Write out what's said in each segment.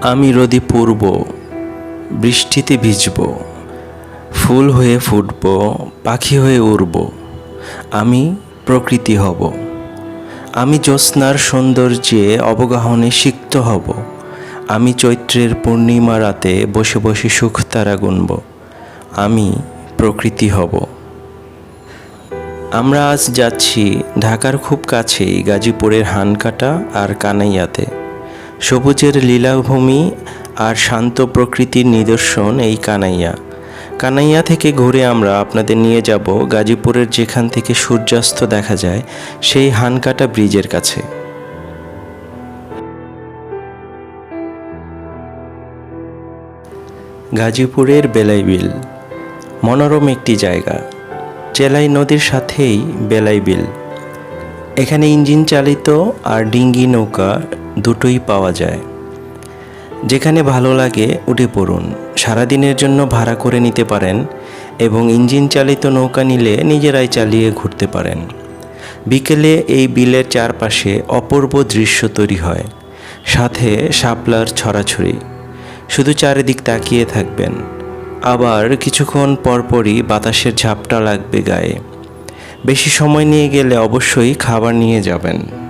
আমি রোদে পূর্ব বৃষ্টিতে ভিজব, ফুল হয়ে ফুটব, পাখি হয়ে উড়ব, আমি প্রকৃতি হব। আমি জ্যোৎস্নার সৌন্দর্যে অবগাহনে সিক্ত হব, আমি চৈত্রের পূর্ণিমা রাতে বসে বসে সুখ তারা গুনব, আমি প্রকৃতি হব। আমরা আজ যাচ্ছি ঢাকার খুব কাছেই গাজীপুরের হানকাটা আর কানাইয়াতে। সবুজের লীলাভূমি আর শান্ত প্রকৃতির নিদর্শন এই কানাইয়া। কানাইয়া থেকে ঘুরে আমরা আপনাদের নিয়ে যাব গাজীপুরের যেখান থেকে সূর্যাস্ত দেখা যায়, সেই হানকাটা ব্রিজের কাছে। গাজীপুরের বেলাইবিল, মনোরম একটি জায়গা। চেলাই নদীর সাথেই বেলাইবিল। এখানে ইঞ্জিন চালিত আর ডিঙ্গি নৌকা দুটোই পাওয়া যায়। যেখানে ভালো লাগে উঠে পড়ুন। সারাদিনের জন্য ভাড়া করে নিতে পারেন এবং ইঞ্জিন চালিত নৌকা নিলে নিজেরাই চালিয়ে ঘুরতে পারেন। বিকেলে এই বিলের চারপাশে অপূর্ব দৃশ্য তৈরি হয়। সাথে শাপলার ছড়াছড়ি। শুধু চারিদিক তাকিয়ে থাকবেন। আবার কিছুক্ষণ পরপরই বাতাসের ঝাপটা লাগবে গায়ে। বেশি সময় নিয়ে গেলে অবশ্যই খাবার নিয়ে যাবেন।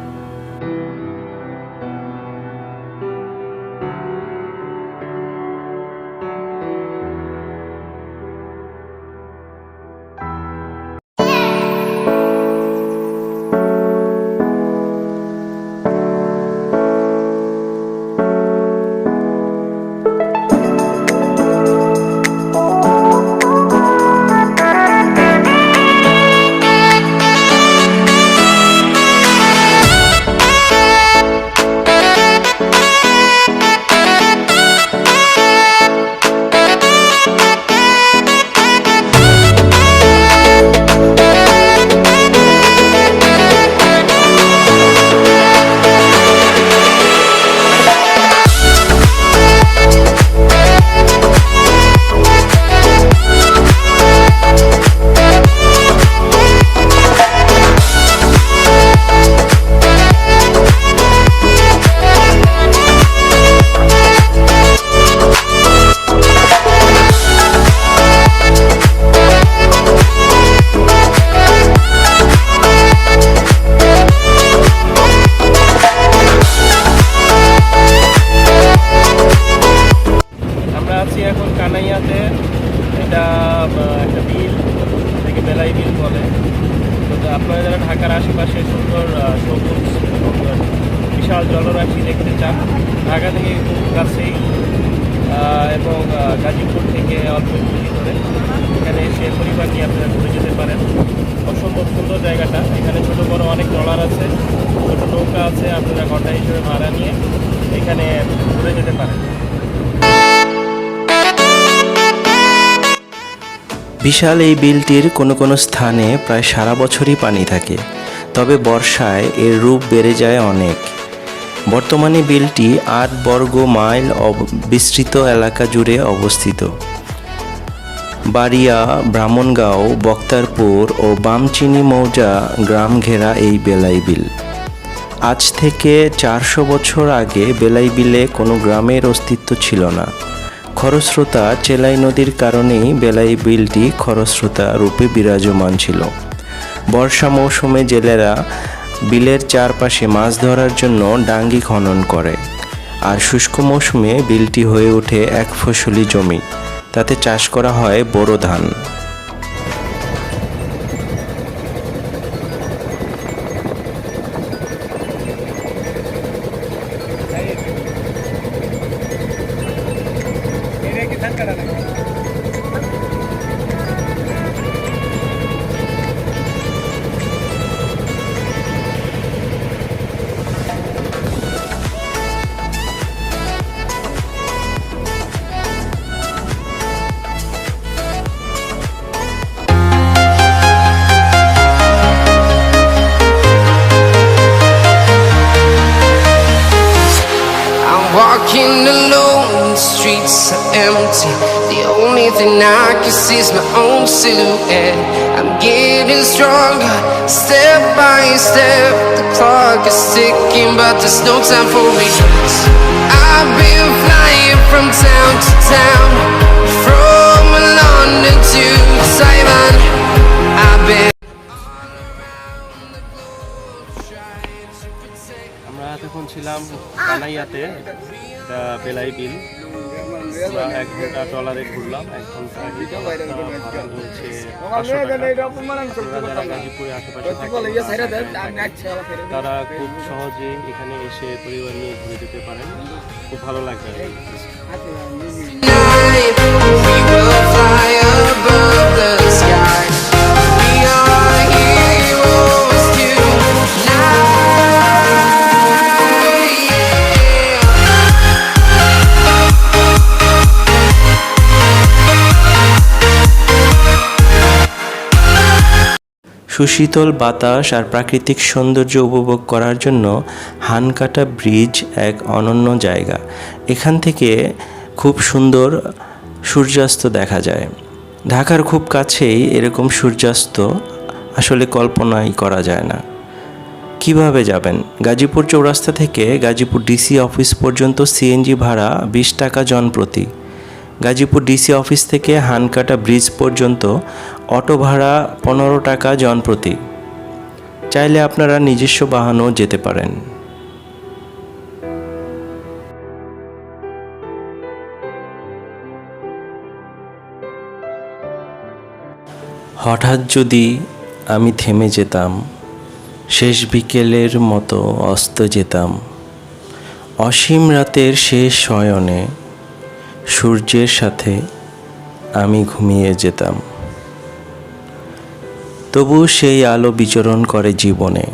আপনারা যারা ঢাকার আশেপাশে সুন্দর সবুজ বিশাল জলরাশি দেখতে চান, ঢাকা থেকে খুব কাছেই এবং গাজীপুর থেকে অল্প একটু ভিতরে এখানে এসে পরিবার নিয়ে আপনারা ঘুরে যেতে পারেন। অসম্ভব সুন্দর জায়গাটা। এখানে ছোটো বড় অনেক ট্রলার আছে, ছোটো নৌকা আছে, আপনারা ঘণ্টা হিসেবে ভাড়া নিয়ে এখানে ঘুরে যেতে পারেন। বিশাল এই বিলটির কোনো কোনো স্থানে প্রায় সারা বছরই পানি থাকে, তবে বর্ষায় এর রূপ বেড়ে যায় অনেক। বর্তমানে বিলটি আট বর্গ মাইল বিস্তৃত এলাকা জুড়ে অবস্থিত। বাড়িয়া, ব্রাহ্মণগাঁও, বক্তারপুর ও বামচিনি মৌজা গ্রাম ঘেরা এই বেলাই বিল। আজ থেকে চারশো বছর আগে বেলাই বিলে কোনো গ্রামের অস্তিত্ব ছিল না। খরস্রোতা চেলাই নদীর কারণেই বেলাই বিলটি খরস্রোতা রূপে বিরাজমান ছিল। বর্ষা মৌসুমে জেলেরা বিলের চারপাশে মাছ ধরার জন্য ডাঙ্গি খনন করে। আর শুষ্ক মৌসুমে বিলটি হয়ে ওঠে এক ফসলি জমি। তাতে চাষ করা হয় বোরো ধান। walking alone, streets are empty. The only thing I can see is my own silhouette. I'm getting stronger, step by step. The clock is ticking, but there's no time for regrets. I've been flying from town to town, from London to Taiwan. I've been. আমরা এতক্ষণ ছিলাম কানাইয়াতে এটা বেলাই বিল। আমরা এক ঘণ্টা ট্রলারে ঘুরলাম, এক ঘণ্টা। আপনারা যারা গাজীপুরের আশেপাশে তারা খুব সহজে এখানে এসে পরিবার নিয়ে ঘুরে যেতে পারেন। খুব ভালো লাগবে। সুশীতল বাতাস আর প্রাকৃতিক সৌন্দর্য উপভোগ করার জন্য হানকাটা ব্রিজ এক অনন্য জায়গা। এখান থেকে খুব সুন্দর সূর্যাস্ত দেখা যায়। ঢাকার খুব কাছেই এরকম সূর্যাস্ত আসলে কল্পনাই করা যায় না। কীভাবে যাবেন? গাজীপুর চৌরাস্তা থেকে গাজীপুর ডিসি অফিস পর্যন্ত সিএনজি ভাড়া বিশ টাকা জন জনপ্রতি গাজীপুর ডিসি অফিস থেকে হানকাটা ব্রিজ পর্যন্ত অটো ভাড়া পনেরো টাকা জনপ্রতি। চাইলে আপনারা নিজস্ব বাহনও যেতে পারেন। হঠাৎ যদি আমি থেমে যেতাম, শেষ বিকেলের মতো অস্ত যেতাম। অসীম রাতের শেষ শয়নে সূর্যের সাথে আমি ঘুমিয়ে যেতাম। তবু সেই আলো বিচরণ করে জীবনে।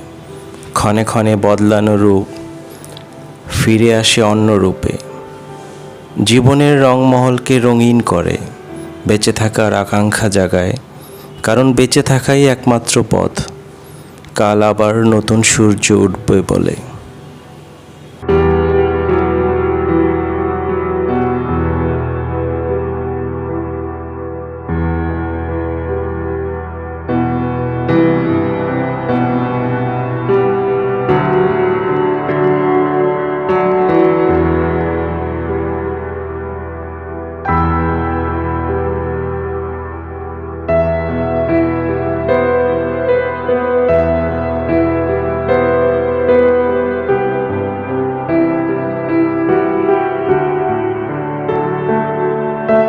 ক্ষণে ক্ষণে বদলানো রূপ ফিরে আসে অন্য রূপে। জীবনের রংমহলকে রঙিন করে বেঁচে থাকার আকাঙ্ক্ষা জাগায়, কারণ বেঁচে থাকাই একমাত্র পথ। কাল আবার নতুন সূর্য উঠবে বলে।